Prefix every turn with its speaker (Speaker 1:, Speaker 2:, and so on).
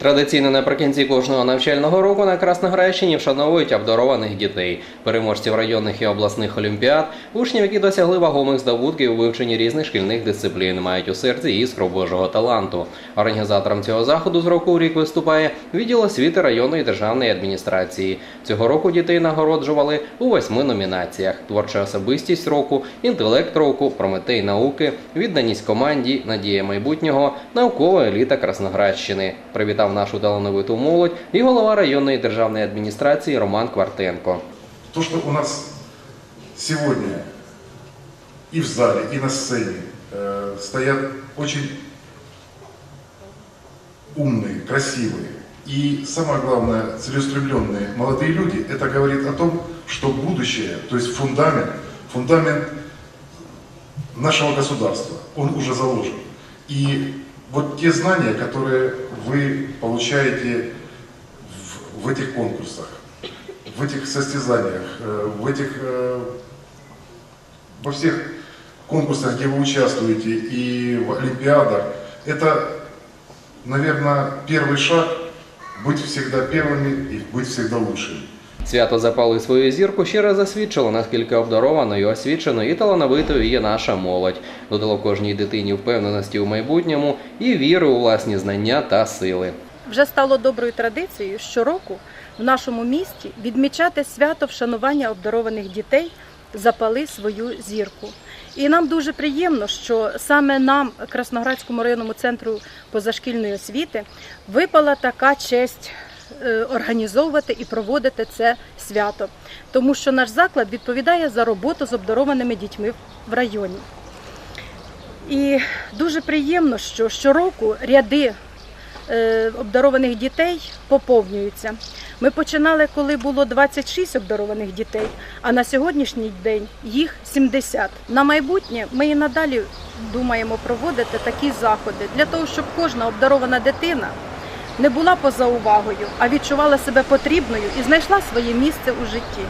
Speaker 1: Традиційно наприкінці кожного навчального року на Красноградщині вшановують обдарованих дітей, переможців районних і обласних олімпіад, учнів, які досягли вагомих здобутків у вивченні різних шкільних дисциплін, мають у серці іскру Божого таланту. Організатором цього заходу з року у рік виступає відділ освіти районної державної адміністрації. Цього року дітей нагороджували у восьми номінаціях: творча особистість року, інтелект року, прометей науки, відданість команді, надія майбутнього, наукова еліта Красноградщини. Привітав нашу талановиту молодь і голова районної державної адміністрації Роман Квартенко.
Speaker 2: То, что у нас сегодня и в зале, и на сцене э, стоят очень умные, красивые и, самое главное, целеустремленные молодые люди, это говорит о том, что будущее, то есть фундамент, фундамент нашего государства, он уже заложен. И Вот те знания, которые вы получаете в, в этих конкурсах, в этих состязаниях, э, в этих, э, во всех конкурсах, где вы участвуете, и в Олимпиадах, это, наверное, первый шаг быть всегда первыми и быть всегда лучшими.
Speaker 1: Свято запали свою зірку ще раз засвідчило, наскільки обдарованою, освіченою і талановитою є наша молодь. Додало кожній дитині впевненості у майбутньому і віри у власні знання та сили.
Speaker 3: Вже стало доброю традицією щороку в нашому місті відмічати свято вшанування обдарованих дітей запали свою зірку. І нам дуже приємно, що саме нам, Красноградському районному центру позашкільної освіти, випала така честь організовувати і проводити це свято, тому що наш заклад відповідає за роботу з обдарованими дітьми в районі. І дуже приємно, що щороку ряди е, обдарованих дітей поповнюються. Ми починали, коли було 26 обдарованих дітей, а на сьогоднішній день їх 70. На майбутнє ми і надалі думаємо проводити такі заходи для того, щоб кожна обдарована дитина не була поза увагою, а відчувала себе потрібною і знайшла своє місце у житті.